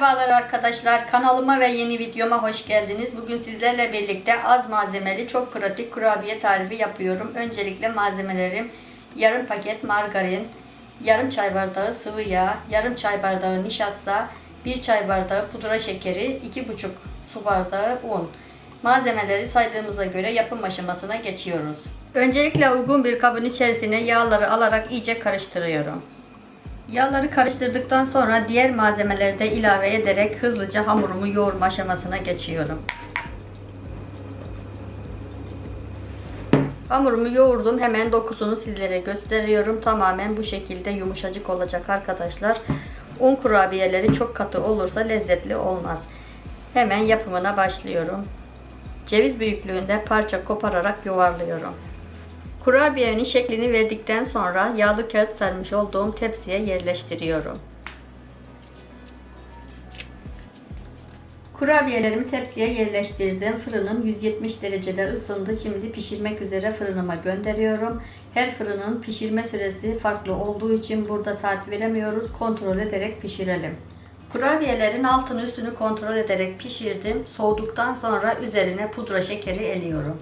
Merhabalar arkadaşlar. Kanalıma ve yeni videoma hoş geldiniz. Bugün sizlerle birlikte az malzemeli, çok pratik kurabiye tarifi yapıyorum. Öncelikle malzemelerim yarım paket margarin, yarım çay bardağı sıvı yağ, yarım çay bardağı nişasta, bir çay bardağı pudra şekeri, iki buçuk su bardağı un. Malzemeleri saydığımıza göre yapım aşamasına geçiyoruz. Öncelikle uygun bir kabın içerisine yağları alarak iyice karıştırıyorum. Yağları karıştırdıktan sonra diğer malzemeleri de ilave ederek hızlıca hamurumu yoğurma aşamasına geçiyorum. Hamurumu yoğurdum. Hemen dokusunu sizlere gösteriyorum. Tamamen bu şekilde yumuşacık olacak arkadaşlar. Un kurabiyeleri çok katı olursa lezzetli olmaz. Hemen yapımına başlıyorum. Ceviz büyüklüğünde parça kopararak yuvarlıyorum. Kurabiyenin şeklini verdikten sonra yağlı kağıt sarmış olduğum tepsiye yerleştiriyorum. Kurabiyelerimi tepsiye yerleştirdim. Fırınım 170 derecede ısındı. Şimdi pişirmek üzere fırınıma gönderiyorum. Her fırının pişirme süresi farklı olduğu için burada saat veremiyoruz. Kontrol ederek pişirelim. Kurabiyelerin altını üstünü kontrol ederek pişirdim. Soğuduktan sonra üzerine pudra şekeri eliyorum.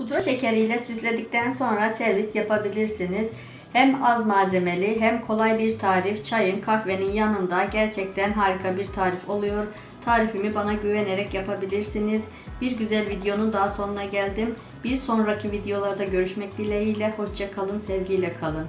Pudra şekeriyle süsledikten sonra servis yapabilirsiniz. Hem az malzemeli hem kolay bir tarif çayın kahvenin yanında gerçekten harika bir tarif oluyor. Tarifimi bana güvenerek yapabilirsiniz. Bir güzel videonun daha sonuna geldim. Bir sonraki videolarda görüşmek dileğiyle. Hoşça kalın, sevgiyle kalın.